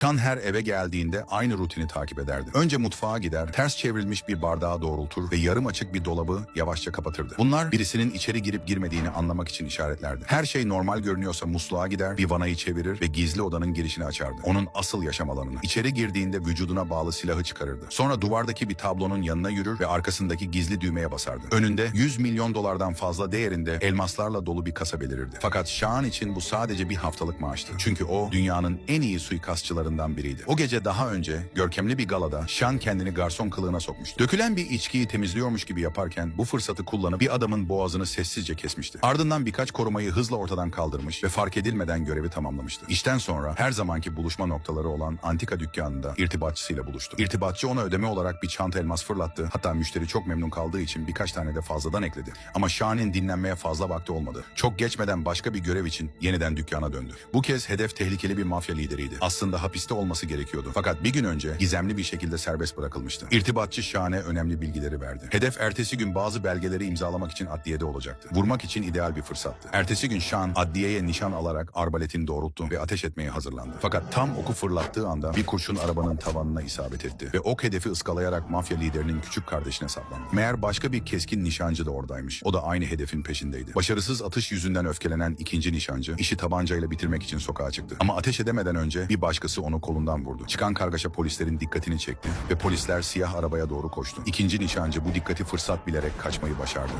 Kan her eve geldiğinde aynı rutini takip ederdi. Önce mutfağa gider, ters çevrilmiş bir bardağı doğrultur ve yarım açık bir dolabı yavaşça kapatırdı. Bunlar birisinin içeri girip girmediğini anlamak için işaretlerdi. Her şey normal görünüyorsa musluğa gider, bir vanayı çevirir ve gizli odanın girişini açardı. Onun asıl yaşam alanını. İçeri girdiğinde vücuduna bağlı silahı çıkarırdı. Sonra duvardaki bir tablonun yanına yürür ve arkasındaki gizli düğmeye basardı. Önünde 100 milyon dolardan fazla değerinde elmaslarla dolu bir kasa belirirdi. Fakat Şahan için bu sadece bir haftalık maaştı. Çünkü o dünyanın en iyi suikastçılarından biriydi. O gece daha önce görkemli bir galada Şan kendini garson kılığına sokmuştu. Dökülen bir içkiyi temizliyormuş gibi yaparken bu fırsatı kullanıp bir adamın boğazını sessizce kesmişti. Ardından birkaç korumayı hızla ortadan kaldırmış ve fark edilmeden görevi tamamlamıştı. İşten sonra her zamanki buluşma noktaları olan antika dükkanında irtibatçısıyla buluştu. İrtibatçı ona ödeme olarak bir çanta elmas fırlattı. Hatta müşteri çok memnun kaldığı için birkaç tane de fazladan ekledi. Ama Şahan'ın dinlenmeye fazla vakti olmadı. Çok geçmeden başka bir görev için yeniden dükkana döndü. Bu kez hedef tehlikeli bir mafya lideriydi. Aslında hapiste olması gerekiyordu. Fakat bir gün önce gizemli bir şekilde serbest bırakılmıştı. İrtibatçı Şahan'e önemli bilgileri verdi. Hedef ertesi gün bazı belgeleri imzalamak için adliyede olacaktı. Vurmak için ideal bir fırsattı. Ertesi gün Şahan adliyeye nişan alarak arbaletini doğrulttu ve ateş etmeye hazırlandı. Fakat tam oku fırlattığı anda bir kurşun arabanın tavanına isabet etti ve ok hedefi ıskalayarak mafya liderinin küçük kardeşine saplandı. Meğer başka bir keskin nişancı da oradaymış. O da aynı hedefin peşindeydi. Başarısız atış yüzünden öfkelenen ikinci nişancı işi tabancayla bitirmek için sokağa çıktı. Ama ateş edemeden önce bir başkası onu kolundan vurdu. Çıkan kargaşa polislerin dikkatini çekti ve polisler siyah arabaya doğru koştu. İkinci nişancı bu dikkati fırsat bilerek kaçmayı başardı.